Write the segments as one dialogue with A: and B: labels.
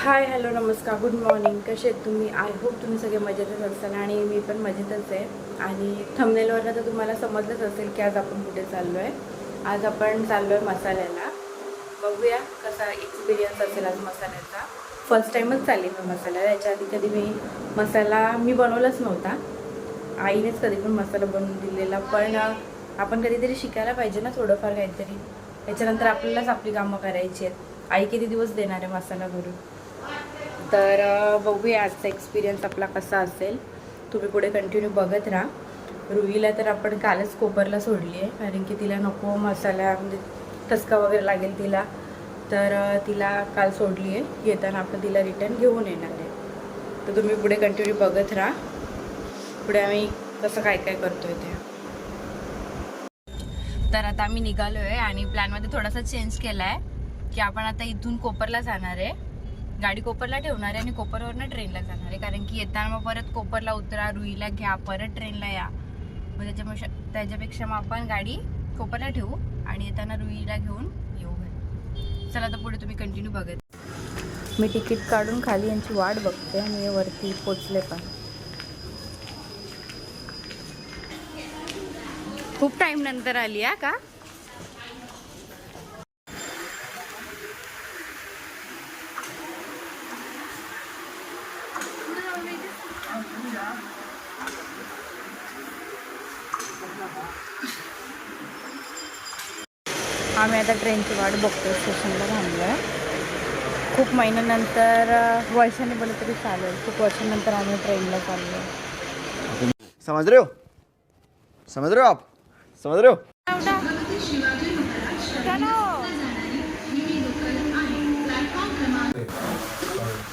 A: हाय hello नमस्कार. Good morning कसे आहेत तुम्ही? आय होप तुम्ही सगळे मजेतच असाल. आणि मी पण मजेतच आहे. आणि थंबनेलवरनं तर तुम्हाला समजलंच असेल की आज आपण कुठे चाललो आहे आज आपण चाललो आहे मसाल्याला. बघूया कसा एक्सपिरियन्स असेल आज मसाल्याचा. फर्स्ट टाईमच चालली मी मसाल्याला याच्या आधी कधी मी मसाला मी बनवलाच नव्हता. आईनेच कधी पण मसाला बनवून दिलेला. पण आपण कधीतरी शिकायला पाहिजे ना थोडंफार काहीतरी. त्याच्यानंतर आपल्यालाच आपली कामं करायची आहेत. आई किती दिवस देणार आहे मसाला करून तर बघूया आजचा एक्सपिरियन्स आपला कसा असेल. तुम्ही पुढे कंटिन्यू बघत राहा. रुईला तर आपण कालच कोपरला सोडली आहे कारण की तिला नको मसाला म्हणजे ठसका वगैरे लागेल तिला. तर तिला काल सोडली आहे येताना आपण तिला रिटर्न घेऊन येणार आहे. तर तुम्ही पुढे कंटिन्यू बघत राहा. पुढे आम्ही कसं काय काय करतो आहे ते. तर आता आम्ही निघालो आहे आणि प्लॅनमध्ये थोडासा चेंज केला आहे की आपण आता इथून कोपरला जाणार आहे. गाडी कोपरला ठेवणार आहे आणि कोपरवरनं ट्रेनला जाणार. आहे कारण की येताना मग परत कोपरला उतरा रुईला घ्या परत ट्रेनला या. मग त्याच्यामुळे त्याच्यापेक्षा मग आपण गाडी कोपरला ठेवू आणि येताना रुईला घेऊन येऊ घरी. चला आता पुढे तुम्ही कंटिन्यू बघत. मी तिकीट काढून खाली यांची वाट बघते आणि वरती पोचले पण. खूप टाईम नंतर आली आहे का? आम्ही आता ट्रेनची वाट बघतोय स्टेशनला थांबलो आहे खूप महिन्यानंतर वर्षाने बोललं तरी चालेल. खूप वर्षानंतर आम्ही ट्रेनला चाललो समज
B: रे रहे हो? समज रहे हो आप? समज रहे हो?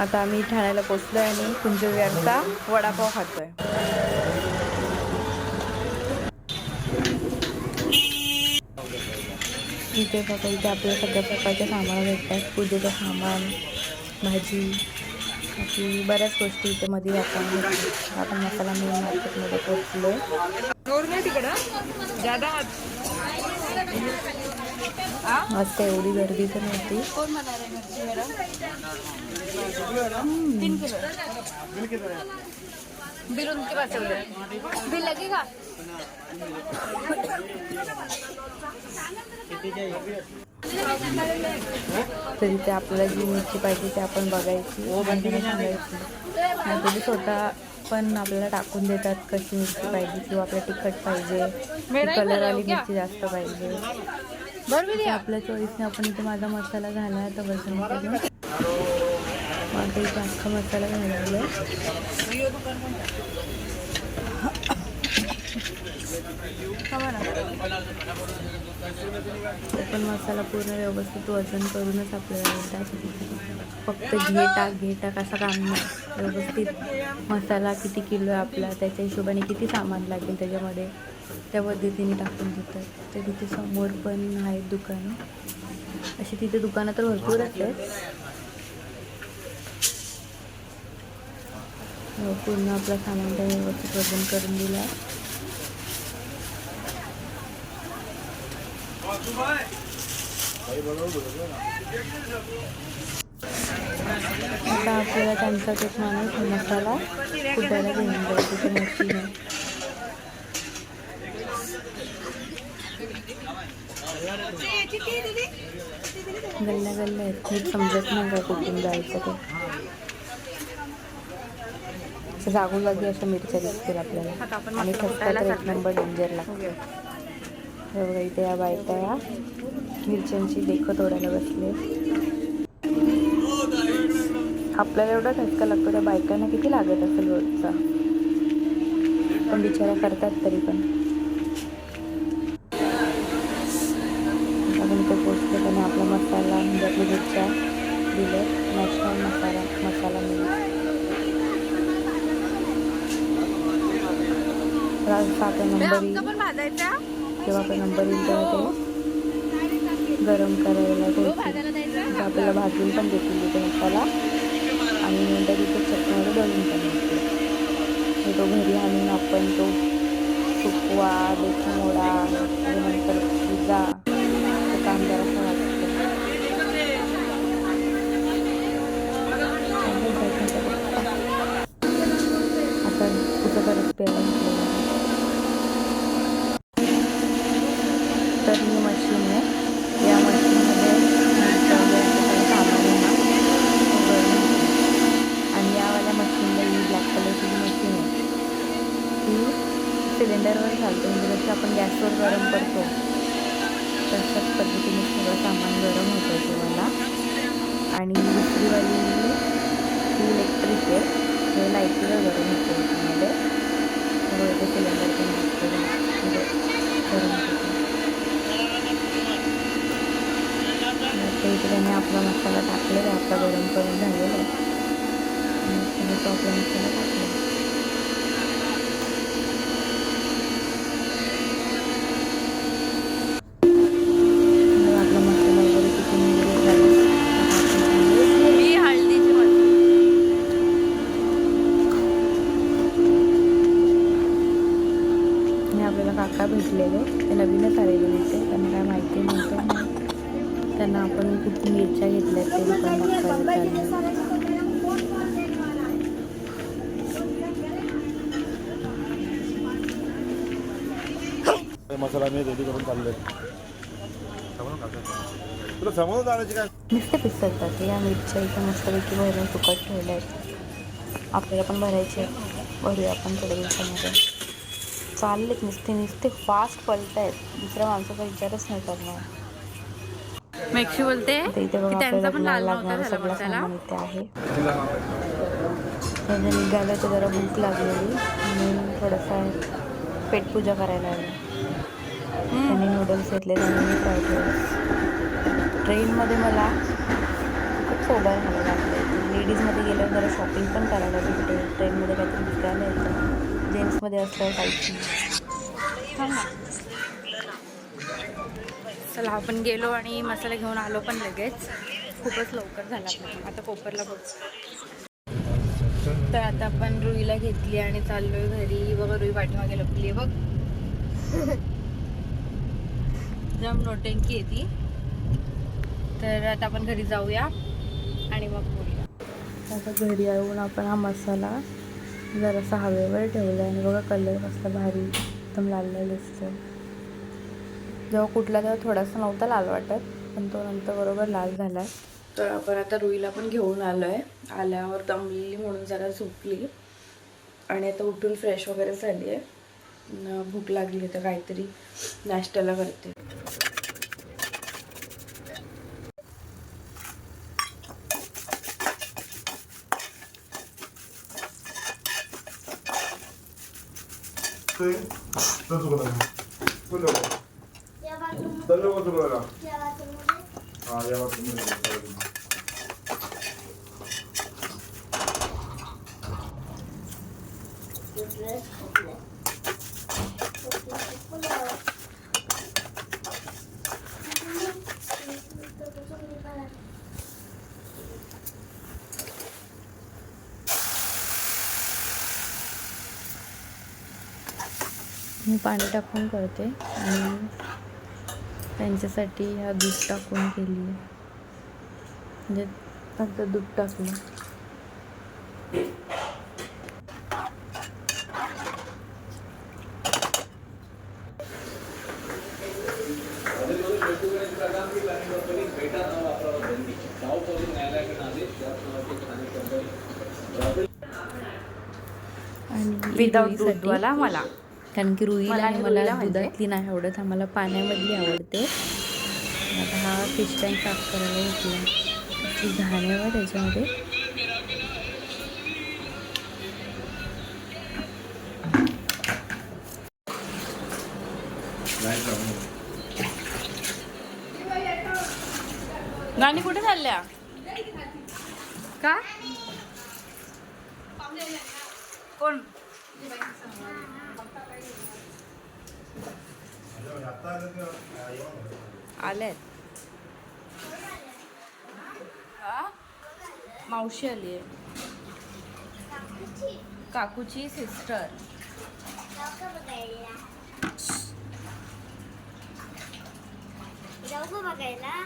A: आता आम्ही ठाण्याला पोचलोय आणि कुंजव्यांचा वडापाव खातोय. इथे बघा इथे आपल्याला सगळ्या प्रकारचे सामान भेटतात. पूजेचं सामान भाजी बाकी बऱ्याच गोष्टी इथे मध्ये आपण आपण मसाला मेन मार्केटमध्ये पोचलो आज काय एवढी गर्दी बिल बिल लगेगा तर इथे आपल्याला जी मिरची पाहिजे ते आपण बघायची. आणि सांगायची आणि ते स्वतः पण आपल्याला टाकून देतात कशी मिरची पाहिजे किंवा आपल्या तिखट पाहिजे. कलरवाली मिरची जास्त पाहिजे. बरोबर आपल्या चॉईसने आपण इथे माझा मसाला घाला आहे तर वजन माझा इथे अख्खा मसाला घालायला आहे. पण मसाला पूर्ण व्यवस्थित वजन करूनच आपल्याला फक्त घे टाक घे टाक असं काम नाही व्यवस्थित मसाला किती किलो आहे आपला त्याच्या हिशोबाने किती सामान लागेल त्याच्यामध्ये त्या पद्धतीने टाकून देतात तर तिथे समोर पण आहेत दुकानं. अशी तिथे दुकानं तर भरपूर आहेत. हो, पूर्ण आपला सामान त्या व्यवस्थित वजन करून दिलं आहे आता आपल्याला त्यांचा एक माणूस मसाला. कुटायला घेऊन जायचं ते मशीन आहे. गल्ल्या गल्ल्या आहेत. नीट समजत नाही का कुठून जायचं ते. जागोजागी अशा मिरच्या दिसतील आपल्याला. आणि ठसका तर एक नंबर डेंजर लागतो बघा इथे या बायका या. मिरच्यांची देखत ओढायला बसले आपल्याला एवढा ठसका लागतो त्या बायकांना किती लागत असेल रोजचा? पण बिचारा करतात तरी पण. आपण तो पोचलो त्याने आपला मसाला म्हणजे आपली मिरच्या दिले नॅशनल मसाला मसाला मिळेल आपला नंबर येईल जेव्हा आपला नंबर येईल तेव्हा ते. गरम करायला ठेवतील तिथे आपल्याला भाजून पण देतील तिथे मसाला. आणि नंतर इथे चटणीमध्ये दळून पण हे तो घरी आणून आपण तो सुकवा देखमोडा नंतर पिझ्झा आपला मसाला टाकलेला आपला गरम करून झालेला. आहे आणि तो आपला मसाला टाकला काका भेटलेले ते नवीनच आलेले होते त्यांना काय माहिती नव्हतं. त्यांना आपण किती मिरच्या घेतल्या ते चाललं
C: मसाला मी रेडी करून चाललोय तुला समोर जाण्याची काय?
A: नुसते पिसरतात या मिरच्या इथं मस्तपैकी भरून सुकट ठेवल्या आहेत. आपल्याला पण भरायचे भरूया आपण थोड्या दिवसामध्ये. चाललेत नुसते नुसते फास्ट पलत आहेत. दुसऱ्या माणसाचा विचारच नाही करणार.
D: मेक्षी बोलते त्यांचा पण लाल नव्हता झाला
A: आहे. त्याने निघालं तर जरा भूक लागलेली. म्हणून थोडंसं पेटपूजा करायला आली. त्याने नूडल्स घेतले त्याने मी फ्राईड राईस ट्रेनमध्ये मला खूप सोबत घालायला लागलं. लेडीजमध्ये गेल्यावर जरा शॉपिंग पण करायला भेटते ट्रेनमध्ये काहीतरी विकायला येतं जेंट्समध्ये काहीच नाही
D: चला आपण गेलो आणि मसाला घेऊन आलो पण लगेच. खूपच लवकर झाला आता कोपरला बघ. तर आता आपण रुईला घेतली आणि चाललोय घरी. बघा रुई पाठीमागे लपली आहे बघ. जम नोटेंकी येते तर आता आपण घरी जाऊया आणि मग बोलूया.
A: आता घरी येऊन आपण हा मसाला जरासा हवेवर ठेवला आणि बघा कलर कसला भारी एकदम लाल लाल दिसतो जेव्हा कुठला तेव्हा थोडासा नव्हता लाल वाटत पण तो नंतर बरोबर लाल झाला तर आपण आता रुईला पण घेऊन आलो आहे आल्यावर दमलेली म्हणून जरा झोपली. आणि आता उठून फ्रेश वगैरे झाली आहे भूक लागली तर काहीतरी नाश्त्याला करते.
C: हा या बाजूला.
A: मी पाणी टाकून करते आणि त्यांच्यासाठी ह्या दूध टाकून केली म्हणजे फक्त दूध टाकलं. आणि
D: विदाऊट दूधवाला मला.
A: कारण की रुईला
D: मला
A: आणि मला
D: म्हणजे?
A: दुधातली नाही आवडत आम्हाला पाण्यामधली आवडते. आता हा फिश टँक साफ करायला घेतला. घाण्यावर त्याच्यामध्ये.
D: गाणी कुठे चालल्या? का? कोण? आल्यात. हा? मावशी आली आहे काकूची सिस्टर.
E: बघायला?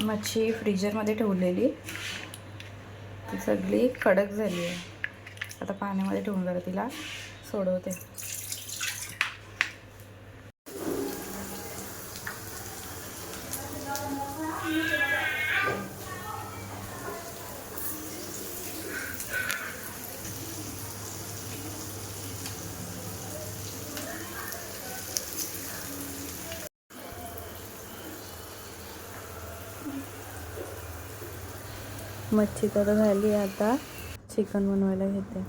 A: मच्छी फ्रीजरमध्ये ठेवलेली. ती सगळी कडक झाली आहे आता पाण्यामध्ये ठेवून जरा तिला सोडवते.
D: मच्छी तर झाली आता. चिकन बनवायला घेते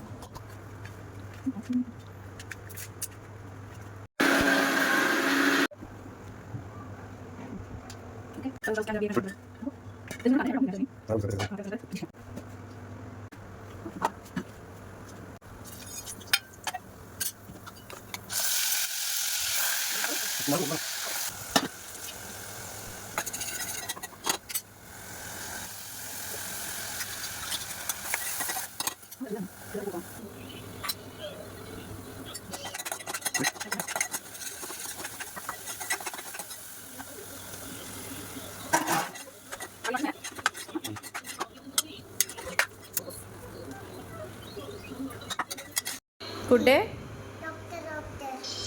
D: कुठे?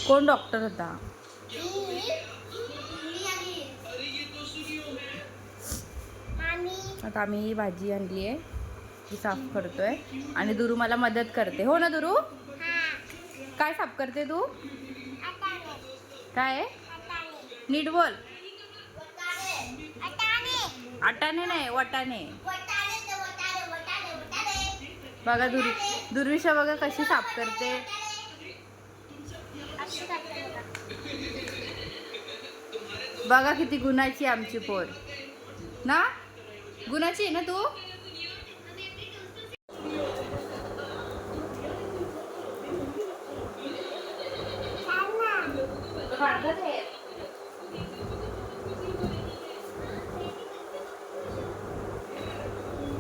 D: कोण डॉक्टर होता? आता आम्ही ही भाजी आणली आहे. ती साफ करतोय. आणि दुरू मला मदत करते. हो ना दुरू? काय साफ करते तू? काय? नीट बोल. आटाने नाही वाटाने बघा दुर्. दुर्विशा बघा कशी साफ करते
C: बघा.
D: किती गुणाची आहे आमची पोर ना गुणाची आहे ना तू
C: छान ना.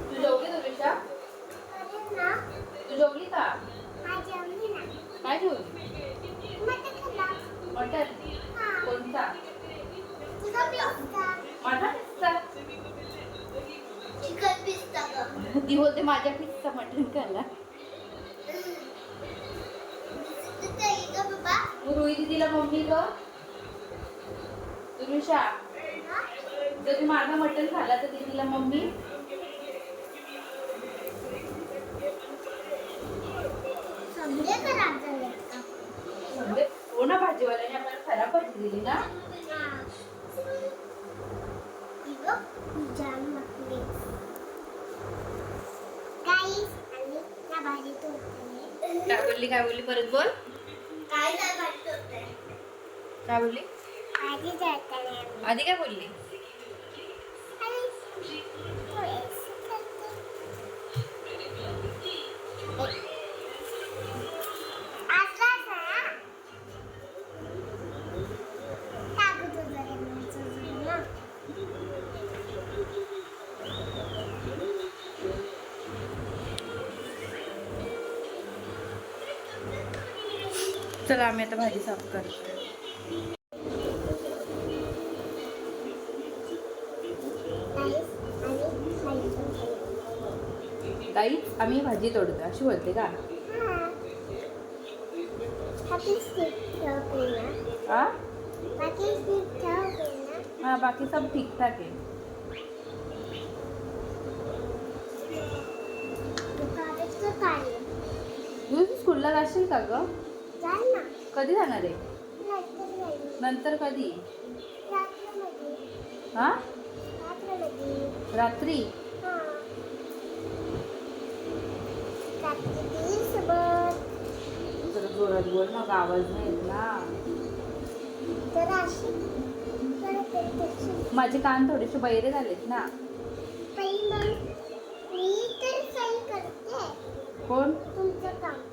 D: तू जेवली दुर्विशा
C: अरे ना,
D: तू जेवली का
C: हा जेवली ना.
D: काय जेवली
C: मटण खाल्ला.
D: मटन
C: हा.
D: कोणता
C: तुझा पिस्ता.
D: मटन पिस्ता
C: चिकन पिस्ता गं.
D: ती बोलते माझ्या पिस्ता मटन खाल्ला
C: तिथं आहे गं बाबा.
D: रुई दिदीला मम्मी ग.
C: हा?
D: जर तू माझा मटन खाल्ला तर दीदीला मम्मी.
C: झाले
D: हो ना भाजीवाल्याने आपल्याला खराब भाजी दिली ना. काय बोलली काय बोलली? परत बोल.
C: काय नाही भाजीत होते.
D: काय बोलली
C: भाजी जाताना आम्ही.
D: आधी काय बोलली
C: आणि
D: चला आम्ही आता भाजी साफ करतो
C: खायचं.
D: ताई आम्ही भाजी तोडतो अशी बोलते का
C: हा. बाकी.
D: हा. हा सब ठीक ठाक आहे? तू स्कूलला जाशील का ग. कधी जाणार आहे?
C: नंतर
D: कधी. हा. रात्री?
C: हा.
D: जरा जोरात बोल ना ग, आवाज नाही येत ना. माझे कान थोडेसे बैरे झालेत ना.
C: मग
D: कोण?
C: तुमचं काम.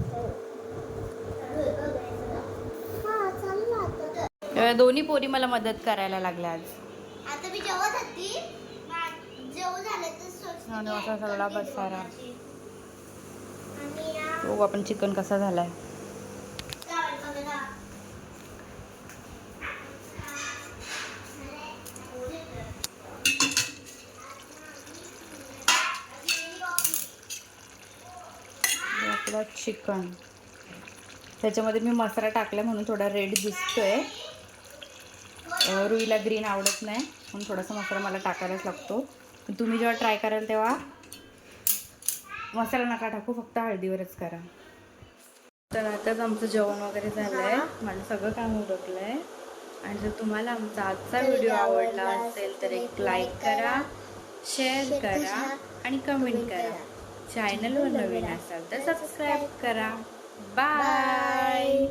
D: दोन्ही पोरी मला मदत करायला लागल्या आज. असा सगळा आपण चिकन कसा झालाय.
A: चिकन. त्याच्यामध्ये मी मसाला टाकला म्हणून थोडा रेड दिसतोय. रुईला ग्रीन आवडत नाही. म्हणून थोडासा मसाला मला टाकायलाच लागतो. पण तुम्ही जेव्हा ट्राय कराल तेव्हा मसाला नका टाकू फक्त हळदीवरच करा. तर आताच आमचं जेवण वगैरे झालं आहे माझं सगळं काम उरकलं आहे आणि जर तुम्हाला आमचा आजचा व्हिडिओ आवडला असेल तर एक लाईक करा शेअर करा आणि कमेंट करा. चॅनलवर नवीन असाल तर सबस्क्राईब करा. बाय